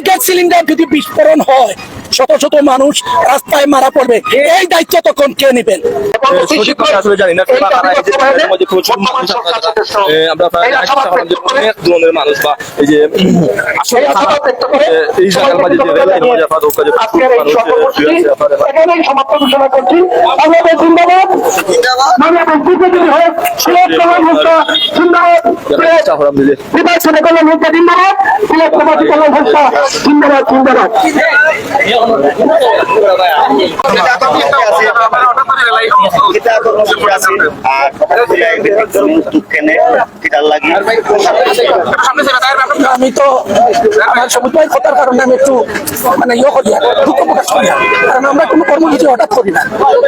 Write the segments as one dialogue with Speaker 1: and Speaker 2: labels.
Speaker 1: Gas cylinder যদি বিস্ফোরণ হয় শত শত মানুষ রাস্তায় মারা পড়বে এই দায়িত্ব তখন কে নেবেন
Speaker 2: জিন্দাবাদ
Speaker 1: আমি তো আমার সমুদ্রের কথার কারণে আমি একটু মানে ইয়ে করি দুঃখ প্রকাশ করি কারণ আমরা কোনো কর্মসূচি হঠাৎ করি না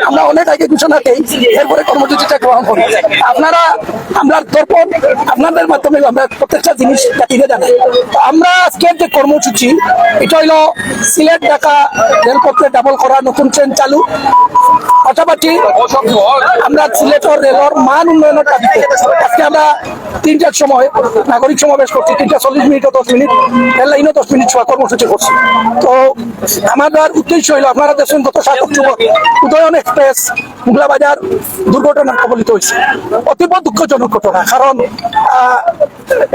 Speaker 1: আমরা অনেক আগে ঘোষণা দেই, এরপরে কর্মসূচিটা গ্রহণ করি। আপনারা, আমরা দর্পণ আপনাদের মাধ্যমে আমরা প্রত্যেকটা জিনিস জাতিকে জানাই আমরা আজকের যে কর্মসূচি, এটা হইল সিলেট ঢাকা রেলপথে ডাবল করা নতুন ট্রেন চালু। পাশাপাশি আমরা সিলেটের রেলর মান উন্নয়নের দাবিতে আজকে আমরা তিনটার সময়, নাগরিক সমাবেশ করছি। তিনটা চল্লিশ মিনিট ও দশ মিনিট, রেল লাইনও দশ মিনিট সময় কর্মসূচি করছি। তো আমাদের উদ্দেশ্য হইল, আপনারা দেখছেন গত সাত অক্টোবর, উদয়ন এক্সপ্রেস, মুগলা বাজার দুর্ঘটনার কবলিত হয়েছে। অতীব দুঃখজনক ঘটনা, কারণ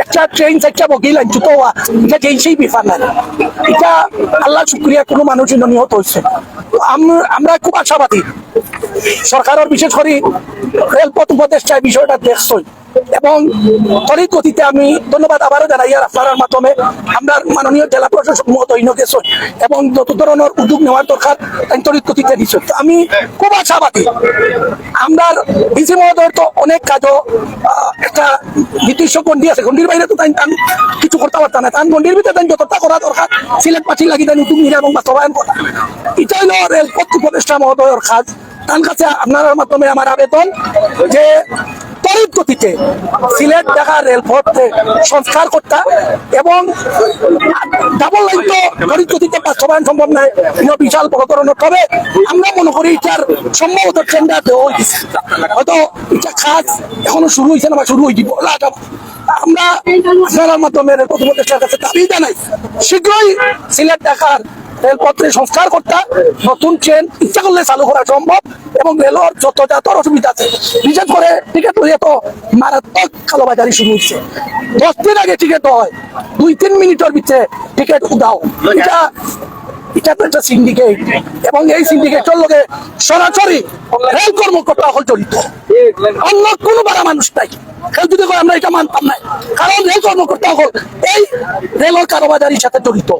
Speaker 1: একটা ট্রেন, চারটা বগি লাইন জুতো হওয়া, এটা যেই সেই বিফার নাই এটা আল্লাহ শুক্রিয়া, কোনো মানুষ নিহত হয়েছে। আমরা খুব আশাবাদী সরকারের বিশেষ করে রেলপথ উপদেষ্টা এই বিষয়টা দেখছই। এবং তরিত গতিতে আমি ধন্যবাদ আবারও জানাই আর আপনার মাধ্যমে আমরা মাননীয় জেলা প্রশাসক মহোদয় গেছই এবং যত ধরনের উদ্যোগ নেওয়ার দরকার, তাই তরিত গতিতে দিচ্ছ তো আমি খুব আশাবাদী। আমরা ডিসি মহোদয়ের তো অনেক কাজও একটা নির্দিষ্ট গন্ডি আছে। গন্ডির বাইরে তো তাই কিছু করতে পারতাম না। তান গন্ডির ভিতরে তাই যতটা করা দরকার, সিলেট পাঠি লাগি তাই উদ্যোগ নিয়ে এবং বাস্তবায়ন করা। এটা হলো রেলপথ উপদেষ্টা মহোদয়ের কাজ। তার কাছে আপনার মাধ্যমে আমার আবেদন যে তড়িৎ গতিতে সিলেট ঢাকা রেলপথে সংস্কার করতে এবং ডাবল লাইন তো তড়িৎ গতিতে বাস্তবায়ন সম্ভব নয় বিশাল বড় ধরনের তবে আমরা মনে করি এটার সম্ভবত টেন্ডার দেওয়া হয়েছে হয়তো এটা কাজ এখনও শুরু হয়েছে না বা শুরু হয়ে দিব। আমরা আপনার মাধ্যমে উপদেষ্টার কাছে দাবি জানাই, শীঘ্রই সিলেট ঢাকার রেলপথে সংস্কার করতে নতুন ট্রেন ইচ্ছা করলে চালু করা সম্ভব এবং রেলের যত যাতর অসুবিধা আছে, বিশেষ করে টিকিট হয়ে তো মারাত্মক কালোবাজারি শুরু হচ্ছে দশ দিন আগে টিকিট হয়, দুই তিন মিনিটের ভিতরে টিকিট উদাও এটা এটা তো একটা সিন্ডিকেট এবং এই সিন্ডিকেটের লগে সরাসরি রেল কর্মকর্তা হল জড়িত। অন্য কোনো বাড়া মানুষ নাই। আমরা এটা মানতাম না। কারণ রেল কর্মকর্তা হল এই কারোবাজারির সাথে জড়িত।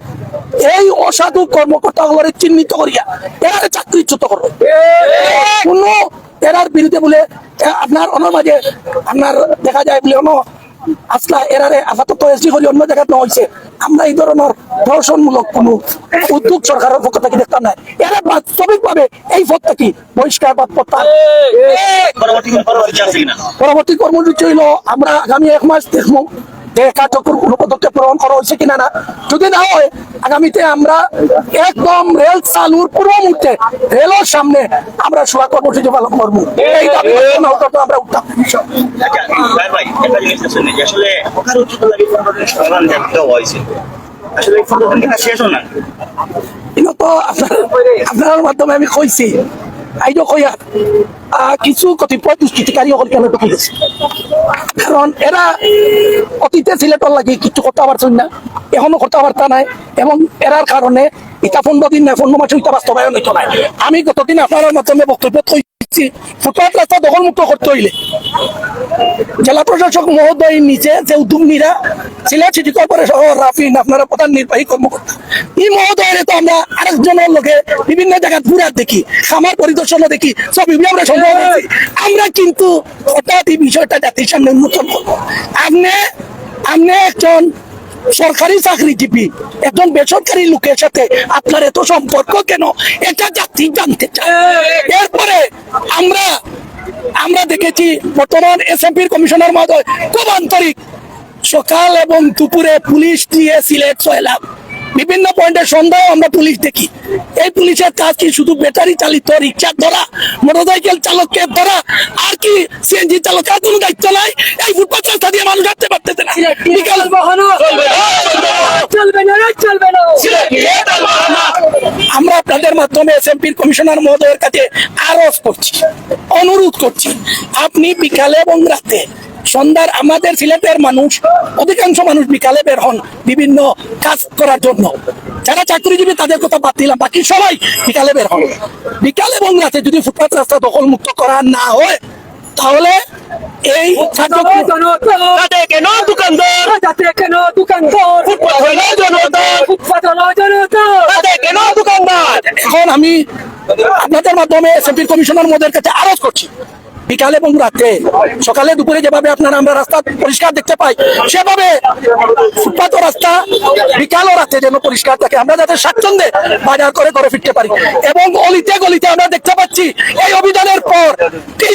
Speaker 1: এই অসাধু কর্মকর্তা হলের চিহ্নিত করিয়া এরা চাকরিচ্যুত করবে কোনো এরার বিরুদ্ধে বলে আপনার অনর মাঝে আপনার দেখা যায় বলে, অন্য আসলা এরারে আপাতত এসডি করি, অন্য জায়গায় হয়েছে আমরা এই ধরনের ধর্ষণমূলক কোনো উদ্যোগ সরকারের পক্ষ থেকে দেখতাম না। এরা বাস্তবিক ভাবে এই পথ কি বহিষ্কার বা প্রত্যাহার?
Speaker 3: পরবর্তী
Speaker 1: কর্মসূচি হইল আমরা আগামী এক মাস দেখব যে কার্যকর কোনো পদক্ষেপ গ্রহণ করা হয়েছে কিনা না? যদি না হয় আগামীতে আমরা একদম রেল চালুর পূর্ব মুহূর্তে রেলের সামনে আমরা সভা কর্মসূচি পালন করব। এই দাবি আমরা
Speaker 3: আসলে আসলে
Speaker 1: আপনার মাধ্যমে আমি কইছি আইডো কইয়া কিছু কতিপয় দুষ্কৃতিকারী সকল কেন ঢুকিয়েছে কারণ এরা অতীতে সিলেটর লাগি কিছু কথা পারছেন না এখনও কথাবার্তা নাই, এবং এরার কারণে ইটা পনেরো দিন নাই পনেরো মাসে ইটা বাস্তবায়ন হইতো নাই। আমি গতদিন আপনার মাধ্যমে বক্তব্য কইছি ফুটপাথ রাস্তা দখলমুক্ত করতে হইলে। জেলা প্রশাসক মহোদয় নিজে যে উদ্যোগ নিরা সিলেট সিটি কর্পোরেশন রাফিন, আপনারা প্রধান নির্বাহী কর্মকর্তা। এই মহোদয়ের তো আমরা আরেকজনের লোকে বিভিন্ন জায়গায় ঘুরে দেখি খামার পরিদর্শনও দেখি সব বিভিন্ন আমরা সম্ভব আমরা কিন্তু হঠাৎ এই বিষয়টা জাতির সামনে উন্মোচন করব। আপনি আপনি একজন সরকারি চাকরিজীবী একজন বেসরকারি লোকের সাথে আপনার এত সম্পর্ক কেন? এটা জাতি জানতে চায়। এরপরে আমরা আমরা দেখেছি বর্তমান এসএমপির কমিশনার মহোদয় খুব আন্তরিক। সকাল এবং দুপুরে পুলিশ দিয়ে সিলেট ছয়লাম বিভিন্ন পয়েন্টে সন্দেহ আমরা পুলিশ দেখি। এই পুলিশের কাজ কি শুধু ব্যাটারি চালিত রিক্সা ধরা মোটরসাইকেল চালককে ধরা আর কি সিএনজি চালকের কোনো দায়িত্ব নাই। এই ফুটপাথ রাস্তা দিয়ে মানুষ হাঁটতে পারতেছে না।
Speaker 4: আমরা আপনাদের
Speaker 1: মাধ্যমে এসএমপির কমিশনার মহোদয়ের কাছে আরজ করছি অনুরোধ করছি। আপনি বিকালে এবং রাতে সন্ধ্যার আমাদের সিলেটের মানুষ অধিকাংশ মানুষ বিকালে বের হন বিভিন্ন কাজ করার জন্য। যারা চাকরিজীবী তাদের কথা বাদ দিলাম বাকি সবাই বিকালে বের হন। বিকাল এবং রাতে যদি ফুটপাত রাস্তা দখল মুক্ত করা না হয় তাহলে এই
Speaker 5: কেন দোকানদার?
Speaker 4: কেন দোকানদার?
Speaker 5: কেন দোকানদার?
Speaker 1: এখন আমি আপনাদের মাধ্যমে এসএমপির কমিশনার মোদের কাছে আরজ করছি। বিকালে এবং রাতে সকালে দুপুরে যেভাবে আপনারা আমরা রাস্তা পরিষ্কার দেখতে পাই সেভাবে ফুটপাত রাস্তা বিকাল ও রাতে যেন পরিষ্কার থাকে আমরা যাতে স্বাচ্ছন্দ্যে বাজার করে ঘরে ফিরতে পারি এবং অলিতে গলিতে আমরা দেখতে পাচ্ছি এই অভিযানের পর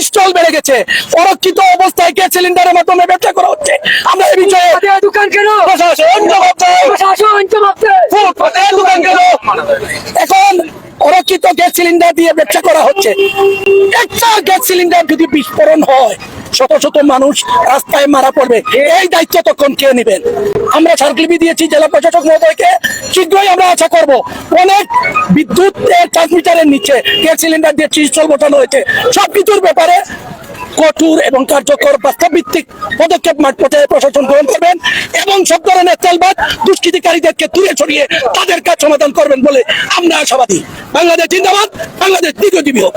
Speaker 1: স্টল বেড়ে গেছে অরক্ষিত অবস্থায় গ্যাস সিলিন্ডারের মাধ্যমে ব্যবসা করা হচ্ছে আমরা এই বিষয়ে
Speaker 4: দোকান কেন
Speaker 1: প্রশাসন জবাব দেয়।
Speaker 4: প্রশাসন জবাব দেয়
Speaker 1: দোকান কেন? এখন গ্যাস সিলিন্ডার দিয়ে ব্যবসা করা হচ্ছে। একটা গ্যাস সিলিন্ডার যদি বিস্ফোরণ হয় শত শত মানুষ রাস্তায় মারা পড়বে। এই দায়িত্ব তখন কে নেবেন? আমরা সার্কলিপি দিয়েছি জেলা প্রশাসক মহোদয়কে। শীঘ্রই আমরা আশা করব, অনেক বিদ্যুৎ ট্রান্সমিটারের নিচে গ্যাস সিলিন্ডার দিয়ে চিকিৎসল বসানো হয়েছে। সবকিছুর ব্যাপারে কঠোর এবং কার্যকর বাস্তব ভিত্তিক পদক্ষেপ মাঠ পর্যায়ে প্রশাসন গ্রহণ করবেন এবং সব ধরনের তেলবাদ দুষ্কৃতিকারীদেরকে দূরে সরিয়ে তাদের কাজ সমাধান করবেন বলে আমরা আশাবাদী। বাংলাদেশ জিন্দাবাদ, বাংলাদেশ দীর্ঘজীবী হোক।